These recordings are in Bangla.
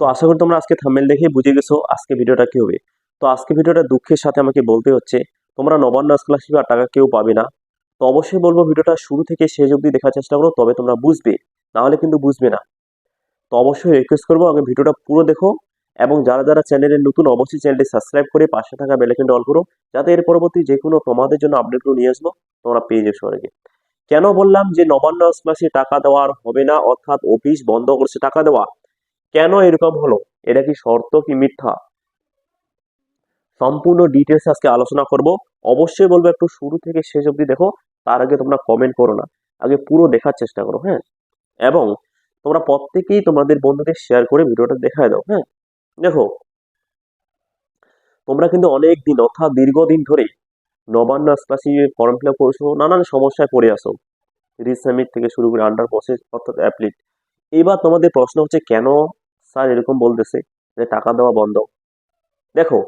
তো আশা করি তোমরা আজকে থামেল দেখে বুঝে গেছো আজকে ভিডিওটা কি হবে। তো আজকে ভিডিওটা দুঃখের সাথে আমাকে বলতে হচ্ছে, তোমরা নবান্ন স্কলারশিপ আর টাকা কেউ পাবে না। তো অবশ্যই বলব ভিডিওটা শুরু থেকে শেষ অবধি দেখার চেষ্টা করো, তবে তোমরা বুঝবে না হলে কিন্তু বুঝবে না। তো অবশ্যই রিকোয়েস্ট করব আগে ভিডিওটা পুরো দেখো এবং যারা যারা চ্যানেলে নতুন, অবশ্যই চ্যানেলটি সাবস্ক্রাইব করে পাশে থাকা বেলাইকনটা অল করো, যাতে এর পরবর্তী যে কোনো তোমাদের জন্য আপডেটগুলো নিয়ে আসব, তোমরা পেয়ে যাবে সবাইকে। কেন বললাম যে নবান্ন স্কলারশিপ টাকা দেওয়ার হবে না, অর্থাৎ অফিস বন্ধ করছে টাকা দেওয়া? কেন এরকম হলো? এটা কি শর্ত কি মিথ্যা? সম্পূর্ণ ডিটেলস আজকে আলোচনা করব। অবশ্যই বলব একটু শুরু থেকে শেষ অবধি দেখো, তার আগে তোমরা কমেন্ট করো না। আগে পুরো দেখার চেষ্টা করো হ্যাঁ? এবং তোমরা প্রত্যেকেই তোমাদের বন্ধুদের শেয়ার করে ভিডিওটা দেখায় দাও হ্যাঁ? দেখো, তোমরা কিন্তু অনেক দিন অর্থাৎ দীর্ঘদিন ধরে নবান্ন স্কলারশিপের ফর্ম ফিল আপ করছ, নানান সমস্যায় পড়ে আসো রিসামিট থেকে শুরু করে আন্ডার প্রসেস অর্থাৎ অ্যাপ্লিট এবার তোমাদের প্রশ্ন হচ্ছে, কেন স্যার এরকম বলতেছে যে টাকা দেওয়া বন্ধ। দেখো,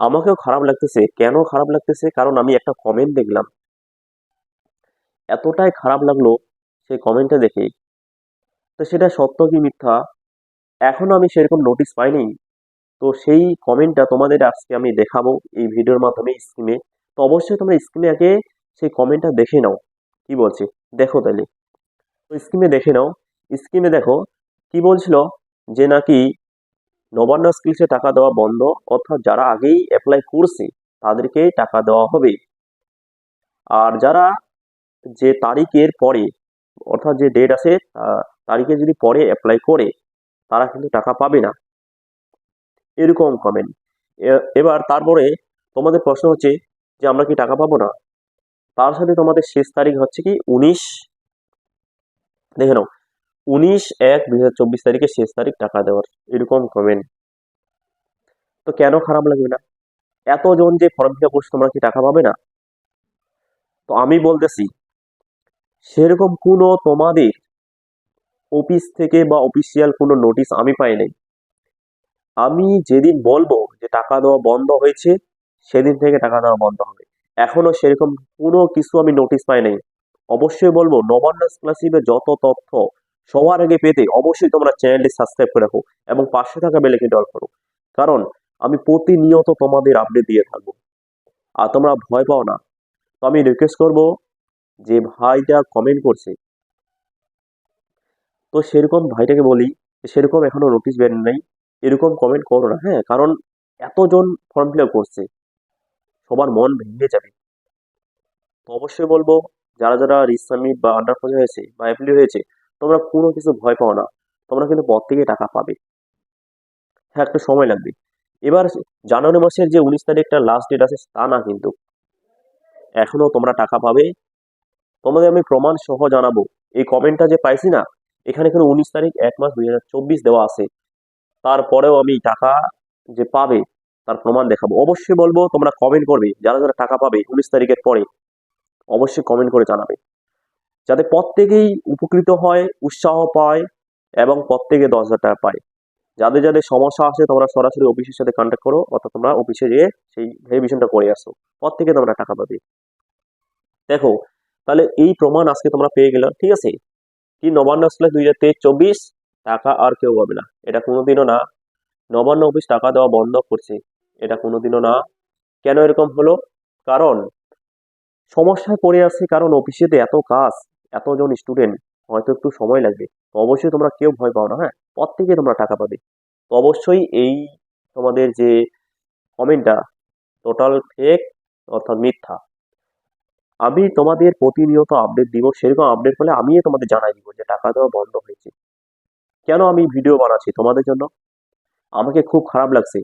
আমাকেও খারাপ লাগতেছে। কেন খারাপ লাগতেছে? কারণ আমি একটা কমেন্ট দেখলাম। এতটাই খারাপ লাগল সেই কমেন্টটা দেখে। তো সেটা সত্য কি মিথ্যা? এখনও আমি সেরকম নোটিশ পাইনি। তো সেই কমেন্টটা তোমাদের আজকে আমি দেখাবো এই ভিডিওর মাধ্যমে স্ক্রিনে তো অবশ্যই তোমরা স্ক্রিনে আগে সেই কমেন্টটা দেখে নাও। কি বলছে? দেখো তাহলে। তো স্ক্রিনে দেখে নাও। স্ক্রিনে দেখো, কি বলছিল? যে নাকি নবান্ন স্কিলসে টাকা দেওয়া বন্ধ, অর্থাৎ যারা আগেই অ্যাপ্লাই করছে, তাদেরকে টাকা দেওয়া হবে। আর যারা যে তারিখের পরে, অর্থাৎ যে ডেট আছে তারিখে যদি পরে অ্যাপ্লাই করে, তারা কিন্তু টাকা পাবে না। এরকম কমেন্ট এবার তারপরে তোমাদের প্রশ্ন হচ্ছে যে আমরা কি টাকা পাবো না? তার সাথে তোমাদের শেষ তারিখ হচ্ছে কি উনিশ? দেখে নাও। উনিশ এক দুই হাজার চব্বিশ তারিখে শেষ তারিখ টাকা দেওয়ার। এরকম কমেন্ট তো কেন খারাপ লাগবে না? এতজন যে ফর্ম ফিল আপ করছে, তোমরা কি টাকা পাবে না? তো আমি বলতেছি, সেরকম কোনো তোমাদের অফিস থেকে বা অফিসিয়াল কোনো নোটিশ আমি পাই নাই। আমি যেদিন বলব যে টাকা দেওয়া বন্ধ হয়েছে, সেদিন থেকে টাকা দেওয়া বন্ধ হবে। এখনও সেরকম কোনো কিছু আমি নোটিশ পাই নাই। অবশ্যই বলব নবান্ন স্কলারশিপের যত তথ্য সবার আগে পেতে অবশ্যই তোমরা চ্যানেলটি সাবস্ক্রাইব করে রাখো এবং পাশে থাকা বেলেকে ডল করো। কারণ আমি প্রতিনিয়ত তোমাদের আপডেট দিয়ে থাকব। আর তোমরা ভয় পাও না। তো আমি রিকোয়েস্ট করব যে ভাইটা কমেন্ট করছে। তো সেরকম ভাইটাকে বলি সেরকম এখনও নোটিশ বের নেই। এরকম কমেন্ট করো না হ্যাঁ? কারণ এতজন ফর্ম ফিল করছে। সবার মন ভেঙে যাবে। তো অবশ্যই বলব, যারা যারা রিসামিট বা আন্ডার হয়েছে বা অ্যাপ্লি হয়েছে তোমরা কোনো কিছু ভয় পাও না। তোমরা কিন্তু পর থেকে টাকা পাবে। হ্যাঁ একটু সময় লাগবে। এবার জানুয়ারি মাসের যে উনিশ তারিখটা লাস্ট ডেট আছে, তা না কিন্তু। এখনও তোমরা টাকা পাবে। তোমাদের আমি প্রমাণ সহ জানাব। এই কমেন্টটা যে পাইছি না, এখানে কিন্তু উনিশ তারিখ এক মাস দুই হাজার চব্বিশ দেওয়া আছে। তারপরেও আমি টাকা যে পাবে, তার প্রমাণ দেখাবো। অবশ্যই বলব, তোমরা কমেন্ট করবে। যারা যারা টাকা পাবে উনিশ তারিখের পরে, অবশ্যই কমেন্ট করে জানাবে। যাতে প্রত্যেকেই উপকৃত হয়, উৎসাহ পায় এবং প্রত্যেকে দশ হাজার টাকা পায়। যাদের যাদের সমস্যা আছে, তোমরা সরাসরি অফিসের সাথে কন্ট্যাক্ট করো, অর্থাৎ তোমরা অফিসে গিয়ে সেই ভেরিফিকেশনটা করে আসো। প্রত্যেকে তোমরা টাকা পাবে। দেখো, তাহলে এই প্রমাণ আজকে তোমরা পেয়ে গেলে, ঠিক আছে? কি নবান্ন আসলে দুই চব্বিশ টাকা আর কেউ পাবে না। এটা কোনোদিনও না। নবান্ন অফিস টাকা দেওয়া বন্ধ করছে। এটা কোনোদিনও না। কেন এরকম হলো? কারণ, সমস্যায় পড়ে আছে কারণ অফিসেতে এত কাজ। এতজন স্টুডেন্ট হয়তো একটু সময় লাগবে। তো অবশ্যই তোমরা কেউ ভয় পাও না হ্যাঁ? প্রত্যেকে তোমরা টাকা পাবে। তো অবশ্যই এই তোমাদের যে কমেন্টটা টোটাল ফেক অর্থাৎ মিথ্যা, আমি তোমাদের প্রতিনিয়ত আপডেট দিব। সেরকম আপডেট পেলে আমিই তোমাদের জানাই দিব যে টাকা দেওয়া বন্ধ হয়েছে। কেন আমি ভিডিও বানাচ্ছি তোমাদের জন্য? আমাকে খুব খারাপ লাগছে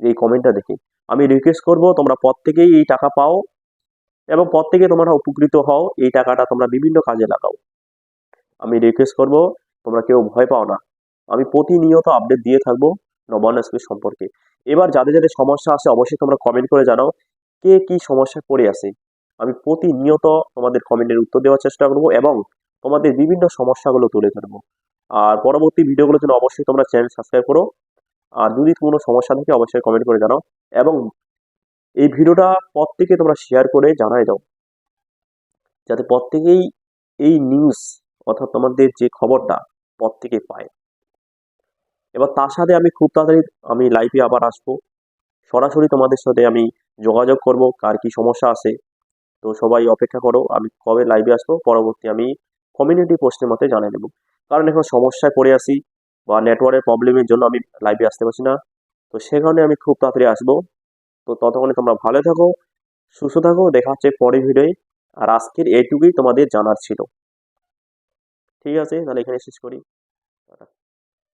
এই কমেন্টটা দেখে। আমি রিকোয়েস্ট করব তোমরা প্রত্যেকেই এই টাকা পাও। এবং পর থেকে তোমরা উপকৃত হও, এই টাকাটা তোমরা বিভিন্ন কাজে লাগাও। আমি রিকোয়েস্ট করব, তোমরা কেউ ভয় পাও না। আমি প্রতিনিয়ত আপডেট দিয়ে থাকব নবান্ন স্কুল সম্পর্কে। এবার যাদের যাদের সমস্যা আছে, অবশ্যই তোমরা কমেন্ট করে জানাও, কে কি সমস্যা পড়ে আছে। আমি প্রতিনিয়ত তোমাদের কমেন্টের উত্তর দেওয়ার চেষ্টা করব এবং তোমাদের বিভিন্ন সমস্যাগুলো তুলে ধরবো। আর পরবর্তী ভিডিওগুলোর জন্য অবশ্যই তোমরা চ্যানেল সাবস্ক্রাইব করো। আর যদি কোনো সমস্যা থাকে, অবশ্যই কমেন্ট করে জানাও। এবং এই ভিডিওটা প্রত্যেকে তোমরা শেয়ার করে জানাই দাও যাতে প্রত্যেকেই এই নিউজ অর্থাৎ তোমাদের যে খবরটা প্রত্যেকে পায়। এবার তার সাথে আমি খুব তাড়াতাড়ি আমি লাইভে আবার আসব। সরাসরি তোমাদের সাথে আমি যোগাযোগ করব, কার কি সমস্যা আছে। তো সবাই অপেক্ষা করো, আমি কবে লাইভে আসব, পরবর্তী আমি কমিউনিটি পোস্টের মধ্যে জানিয়ে দেবো। কারণ এখন সমস্যায় পড়ে আসি বা নেটওয়ার্কের প্রবলেমের জন্য আমি লাইভে আসতে পারছি না। তো সে কারণে আমি খুব তাড়াতাড়ি আসব। তো ততক্ষণে তোমরা ভালো থাকো, সুস্থ থাকো, দেখা হচ্ছে পরের ভিডিওয় আর আজকের এইটুকুই তোমাদের জানার ছিল। ঠিক আছে, তাহলে এখানে শেষ করি।